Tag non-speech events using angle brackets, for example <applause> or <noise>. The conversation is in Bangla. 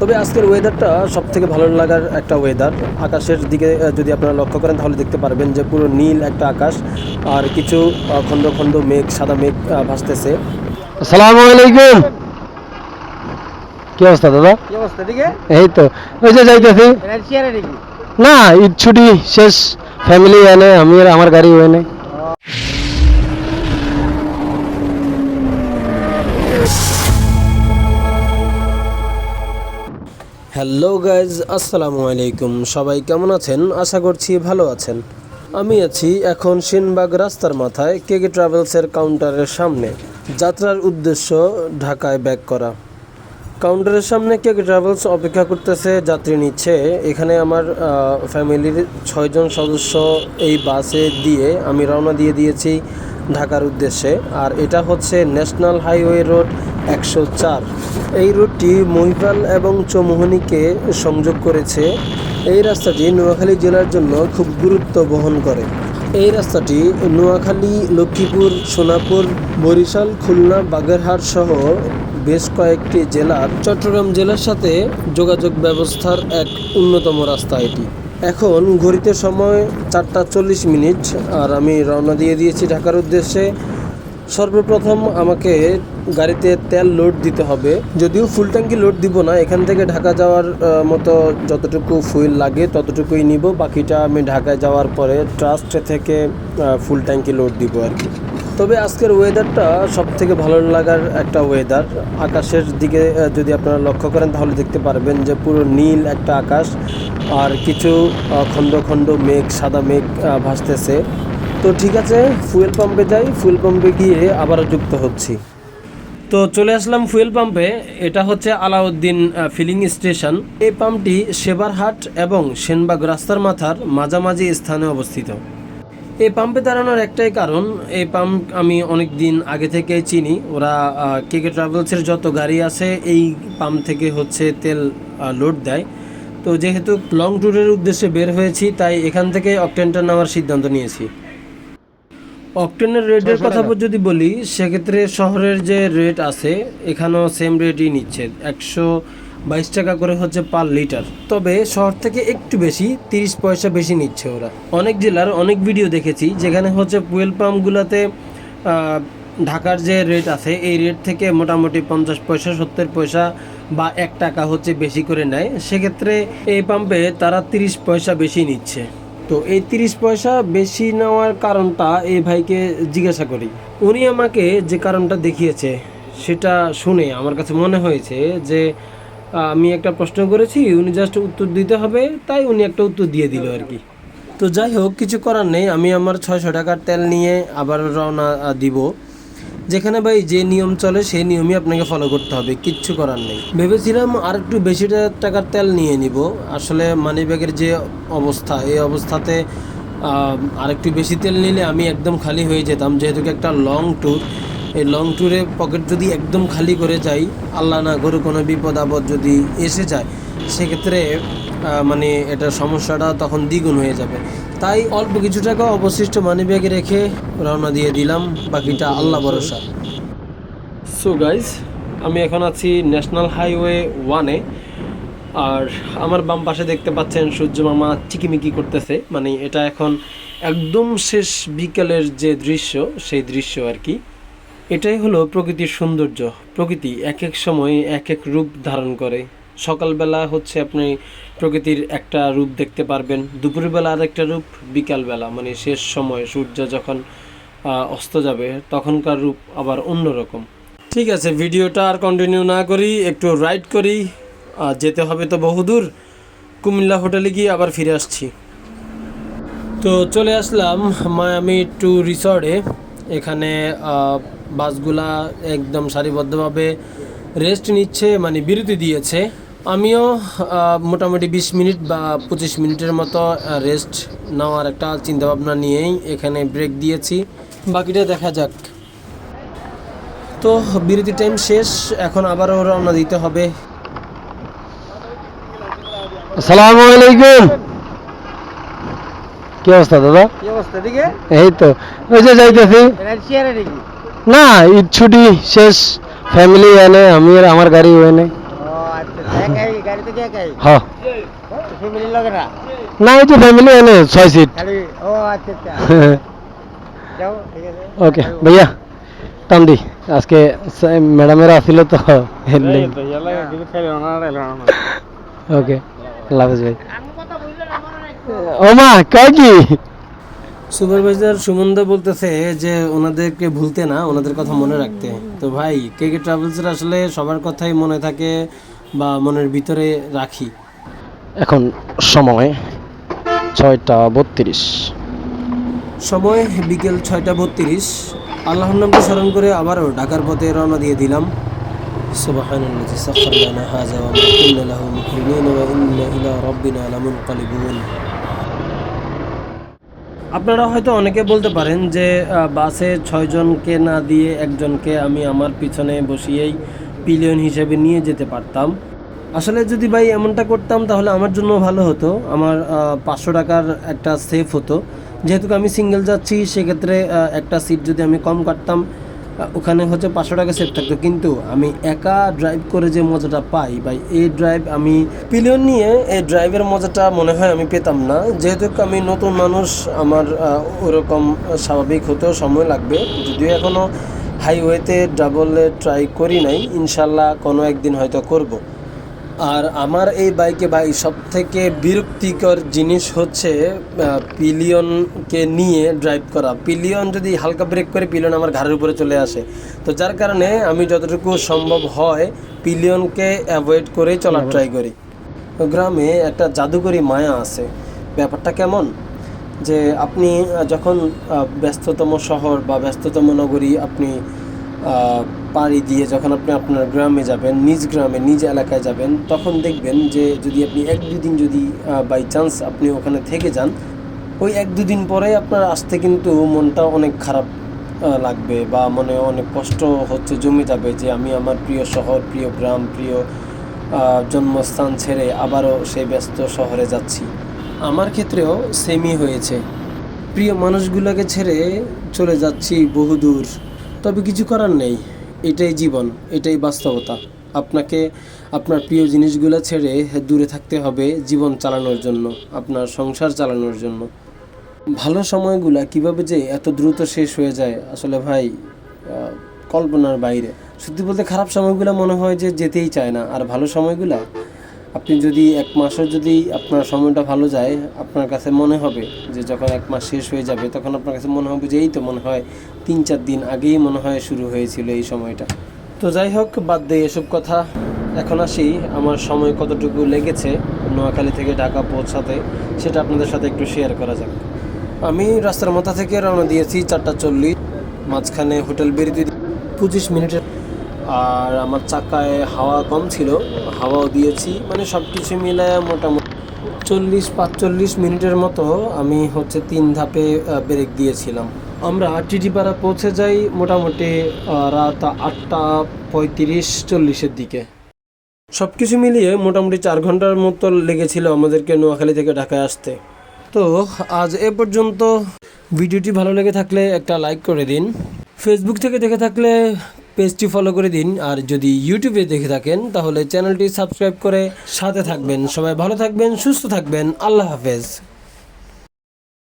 তবে আজকের ওয়েদারটা সব থেকে ভালো লাগার একটা ওয়েদার আকাশের দিকে যদি আপনারা লক্ষ্য করেন তাহলে দেখতে পারবেন যে পুরো নীল একটা আকাশ আর কিছু আহ, খণ্ড খণ্ড মেঘ সাদা মেঘ ভাসতেছে। আসসালামু আলাইকুম। কি অবস্থা দাদা? কি অবস্থা দিকে এই তো ওই যে যাইতেছি। না ঈদ ছুটি শেষ ফ্যামিলি এনে আমি আর আমার গাড়ি এনে। হ্যালো গাইজ, আসসালামু আলাইকুম। সবাই কেমন আছেন? আশা করছি ভালো আছেন। আমি আছি এখন সিনবাগ রাস্তার মাথায় কেকে ট্রাভেলসের কাউন্টারের সামনে। যাত্রার উদ্দেশ্য ঢাকায় ব্যাক করা। কাউন্টারের সামনে কেকে ট্রাভেলস অপেক্ষা করতেছে যাত্রী নিচ্ছে। এখানে আমার ফ্যামিলির ছয়জন সদস্য এই বাসে দিয়ে আমি রওনা দিয়ে দিয়েছি ঢাকার উদ্দেশ্যে। আর এটা হচ্ছে ন্যাশনাল হাইওয়ে রোড একশো চার। এই রুটটি মহিপাল এবং চৌমোহনীকে সংযোগ করেছে। এই রাস্তাটি নোয়াখালী জেলার জন্য খুব গুরুত্ব বহন করে। এই রাস্তাটি নোয়াখালী, লক্ষ্মীপুর, সোনাপুর, বরিশাল, খুলনা, বাগেরহাট সহ বেশ কয়েকটি জেলার চট্টগ্রাম জেলার সাথে যোগাযোগ ব্যবস্থার এক অন্যতম রাস্তা এটি। এখন ঘড়িতে সময় চারটা চল্লিশ মিনিট, আর আমি রওনা দিয়ে দিয়েছি ঢাকার উদ্দেশ্যে। সর্বপ্রথম আমাকে গাড়িতে তেল লোড দিতে হবে। যদিও ফুল ট্যাঙ্কি লোড দিব না, এখান থেকে ঢাকা যাওয়ার মতো যতটুকু ফুয়েল লাগে ততটুকুই নিব, বাকিটা আমি ঢাকায় যাওয়ার পরে ট্রাস্ট থেকে ফুল ট্যাঙ্কি লোড দিব আর কি। তবে আজকের ওয়েদারটা সব থেকে ভালো লাগার একটা ওয়েদার আকাশের দিকে যদি আপনারা লক্ষ্য করেন তাহলে দেখতে পারবেন যে পুরো নীল একটা আকাশ, আর কিছু খণ্ড খণ্ড মেঘ, সাদা মেঘ ভাসতেছে। তো ঠিক আছে ফুয়েল পাম্পে যাই ফুয়েল পাম্পে গিয়ে আবারও যুক্ত হচ্ছি। তো চলে আসলাম ফুয়েল পাম্পে এটা হচ্ছে আলাউদ্দিন ফিলিং স্টেশন এই পাম্পটি সেবারহাট এবং সেনবাগ রাস্তার মাথার মাঝামাঝি স্থানে অবস্থিত। এই পাম্পে দাঁড়ানোর একটাই কারণ, এই পাম্প আমি অনেক দিন আগে থেকে চিনি। ওরা কে কে ট্রাভেলসের যত গাড়ি আছে, এই পাম্প থেকে হচ্ছে তেল লোড দেয়। তো যেহেতু লং ট্যুরের উদ্দেশ্যে বের হয়েছি, তাই এখান থেকে অকটেনটা নেওয়ার সিদ্ধান্ত নিয়েছি। অকটেনের রেটের কথা যদি বলি সেক্ষেত্রে শহরের যে রেট আছে এখানেও সেম রেটই নিচ্ছে। একশো বাইশ টাকা করে হচ্ছে পার লিটার তবে শহর থেকে একটু বেশি তিরিশ পয়সা বেশি নিচ্ছে ওরা। অনেক জেলার অনেক ভিডিও দেখেছি যেখানে হচ্ছে ফুয়েল পাম্পগুলোতে ঢাকার যে রেট আছে এই রেট থেকে মোটামুটি পঞ্চাশ পয়সা সত্তর পয়সা বা এক টাকা হচ্ছে বেশি করে নেয়। সেক্ষেত্রে এই পাম্পে তারা তিরিশ পয়সা বেশি নিচ্ছে। তো এই তিরিশ পয়সা বেশি নেওয়ার কারণটা এই ভাইকে জিজ্ঞাসা করি। উনি আমাকে যে কারণটা দেখিয়েছে, সেটা শুনে আমার কাছে মনে হয়েছে যে, আমি একটা প্রশ্ন করেছি, উনি জাস্ট উত্তর দিতে হবে, তাই উনি একটা উত্তর দিয়ে দিল আর কি। তো যাই হোক, কিছু করার নেই, আমি আমার ছয়শো টাকার তেল নিয়ে আবার রওনা দিব। যেখানে ভাই যে নিয়ম চলে সেই নিয়মই আপনাকে ফলো করতে হবে, কিচ্ছু করার নেই। ভেবেছিলাম আর একটু বেশি টাকার তেল নিয়ে নিব। আসলে মানি ব্যাগের যে অবস্থা, এই অবস্থাতে আর একটু বেশি তেল নিলে আমি একদম খালি হয়ে যেতাম। যেহেতু একটা লং ট্যুর এই লং ট্যুরে পকেট যদি একদম খালি করে যাই, আল্লাহ না করে কোনো বিপদ আপদ যদি এসে যায়, সেক্ষেত্রে মানে এটা সমস্যাটা তখন দ্বিগুণ হয়ে যাবে। তাই অল্প কিছু টাকা অবশিষ্ট মানি ব্যাগে রেখে রওনা দিয়ে দিলাম, বাকিটা আল্লাহ ভরসা। সো গাইজ আমি এখন আছি ন্যাশনাল হাইওয়ে ওয়ানে আর আমার বাম পাশে দেখতে পাচ্ছেন সূর্য মামা চিকিমিকি করতেছে। মানে এটা এখন একদম শেষ বিকেলের যে দৃশ্য, সেই দৃশ্য আর কি। এটাই হলো প্রকৃতির সৌন্দর্য। প্রকৃতি এক এক সময় এক এক রূপ ধারণ করে। সকালবেলা হচ্ছে আপনি প্রকৃতির একটা রূপ দেখতে পারবেন, দুপুরবেলা আর একটা রূপ, বিকালবেলা মানে শেষ সময়, সূর্য যখন অস্ত যাবে, তখনকার রূপ আবার অন্যরকম। ঠিক আছে, ভিডিওটা আর কন্টিনিউ না করি, একটু রাইড করি যেতে হবে তো বহুদূর কুমিল্লা হোটেলে গিয়ে আবার ফিরে আসছি। তো চলে আসলাম মায়ামি টু রিসর্টে, এখানে বাসগুলা একদম সারিবদ্ধভাবে রেস্ট নিচ্ছে মানে বিরতি দিয়েছে। আমিও মোটামুটি বিশ মিনিট বা পঁচিশ মিনিটের মতো রেস্ট নেওয়ার একটা চিন্তাভাবনা নিয়েই এখানে ব্রেক দিয়েছি। বাকিটা দেখা যাক। তো বিরতি টাইম শেষ এখন আবারও রওনা দিতে হবে। আসসালামু আলাইকুম। কি অবস্থা দাদা? কি অবস্থা দিকে এই তো ওই যে যাইতেছি। না ঈদ ছুটি শেষ ফ্যামিলি এনে আমি আর আমার গাড়ি এনে। না? এই যে ফ্যামিলি এনে ছয় সিট খালি ও আচ্ছা আচ্ছা। <laughs> যাও ঠিক আছে। ওকে ভাইয়া টান দি আজকে ম্যাডামেরা আসছিল তো ওকে আল্লাহ ভাই। ও মা কয় কি? সুপারভাইজার সুমনদা বলতেছে যে ওনাদেরকে ভুলতে না ওনাদের কথা মনে রাখতে। তো ভাই কে কে ট্রাভেলসের আসলে সবার কথাই মনে থাকে বা মনের ভিতরে রাখি। এখন সময় ছয়টা বত্রিশ। সময় বিকেল ছয়টা বত্রিশ। আল্লাহর নামকে স্মরণ করে আবারও ঢাকার পথে রওনা দিয়ে দিলাম। আপনারা হয়তো অনেকে বলতে পারেন যে বাসে ছয়জনকে না দিয়ে একজনকে আমি আমার পিছনে বসিয়েই পিলিয়ন হিসেবে নিয়ে যেতে পারতাম। আসলে যদি ভাই এমনটা করতাম, তাহলে আমার জন্য ভালো হতো। আমার পাঁচশো টাকার একটা সেফ হতো। যেহেতু আমি সিঙ্গেল যাচ্ছি, সেক্ষেত্রে একটা সিট যদি আমি কম কাটতাম ওখানে হচ্ছে পাঁচশো টাকা সেফ থাকতো। কিন্তু আমি একা ড্রাইভ করে যে মজাটা পাই, ভাই এই ড্রাইভ আমি পিলিয়ন নিয়ে এই ড্রাইভের মজাটা মনে হয় আমি পেতাম না। যেহেতু আমি নতুন মানুষ, আমার ওরকম স্বাভাবিক হতেও সময় লাগবে। যদিও এখনও হাইওয়েতে ডাবলে ট্রাই করি নাই ইনশাল্লাহ কোনো একদিন হয়তো করব। আর আমার এই বাইকে ভাই সব থেকে বিরক্তিকর জিনিস হচ্ছে পিলিয়নকে নিয়ে ড্রাইভ করা। পিলিয়ন যদি হালকা ব্রেক করে পিলিয়ন আমার ঘাড়ের উপরে চলে আসে। তো যার কারণে আমি যতটুকু সম্ভব হয় পিলিয়নকে অ্যাভয়েড করে চলার ট্রাই করি। গ্রামে একটা জাদুকরি মায়া আছে। ব্যাপারটা কেমন? যে আপনি যখন ব্যস্ততম শহর বা ব্যস্ততম নগরী আপনি পাড়ি দিয়ে যখন আপনি আপনার গ্রামে যাবেন, নিজ গ্রামে, নিজ এলাকায় যাবেন, তখন দেখবেন যে যদি আপনি এক দুদিন যদি বাই চান্স আপনি ওখানে থেকে যান, ওই এক দুদিন পরে আপনার আসতে কিন্তু মনটা অনেক খারাপ লাগবে বা মনে অনেক কষ্ট হচ্ছে, জমে যাবে যে আমি আমার প্রিয় শহর, প্রিয় গ্রাম, প্রিয় জন্মস্থান ছেড়ে আবারও সেই ব্যস্ত শহরে যাচ্ছি। আমার ক্ষেত্রেও সেমই হয়েছে। প্রিয় মানুষগুলোকে ছেড়ে চলে যাচ্ছি বহুদূর তবে কিছু করার নেই। এটাই জীবন, এটাই বাস্তবতা। আপনাকে, আপনার প্রিয় জিনিসগুলো ছেড়ে দূরে থাকতে হবে জীবন চালানোর জন্য, আপনার সংসার চালানোর জন্য। ভালো সময়গুলো কীভাবে যে এত দ্রুত শেষ হয়ে যায়, আসলে ভাই কল্পনার বাইরে। সত্যি বলতে খারাপ সময়গুলো মনে হয় যে যেতেই চায় না। আর ভালো সময়গুলা আপনি যদি এক মাসও যদি আপনার সময়টা ভালো যায়, আপনার কাছে মনে হবে যে যখন এক মাস শেষ হয়ে যাবে, তখন আপনার কাছে মনে হবে যে এই তো মনে হয় তিন চার দিন আগেই মনে হয় শুরু হয়েছিল এই সময়টা। তো যাই হোক, বাদ দিয়ে এসব কথা। এখন আসি আমার সময় কতটুকু লেগেছে নোয়াখালী থেকে ঢাকা পৌঁছাতে, সেটা আপনাদের সাথে একটু শেয়ার করা যাক। আমি রাস্তার মাথা থেকে রওনা দিয়েছি চারটা চল্লিশ, মাঝখানে হোটেল বেরিয়ে পঁচিশ মিনিটের আর আমার চাকায় হাওয়া কম ছিল, হাওয়াও দিয়েছি মানে সব কিছু মিলায় মোটামুটি চল্লিশ, পাঁচচল্লিশ মিনিটের মতো আমি হচ্ছে তিন ধাপে ব্রেক দিয়েছিলাম। আমরা টিটিপাড়া পৌঁছে যাই মোটামুটি রাত আটটা পঁয়ত্রিশ চল্লিশের দিকে। সব কিছু মিলিয়ে মোটামুটি চার ঘণ্টার মতো লেগেছিল আমাদেরকে নোয়াখালী থেকে ঢাকায় আসতে। তো আজ এ পর্যন্ত। ভিডিওটি ভালো লেগে থাকলে একটা লাইক করে দিন। ফেসবুক থেকে দেখে থাকলে পেজটি ফলো করে দিন, আর যদি ইউটিউবে দেখে থাকেন, তাহলে চ্যানেলটি সাবস্ক্রাইব করে সাথে থাকবেন। সবাই ভালো থাকবেন, সুস্থ থাকবেন। আল্লাহ হাফেজ।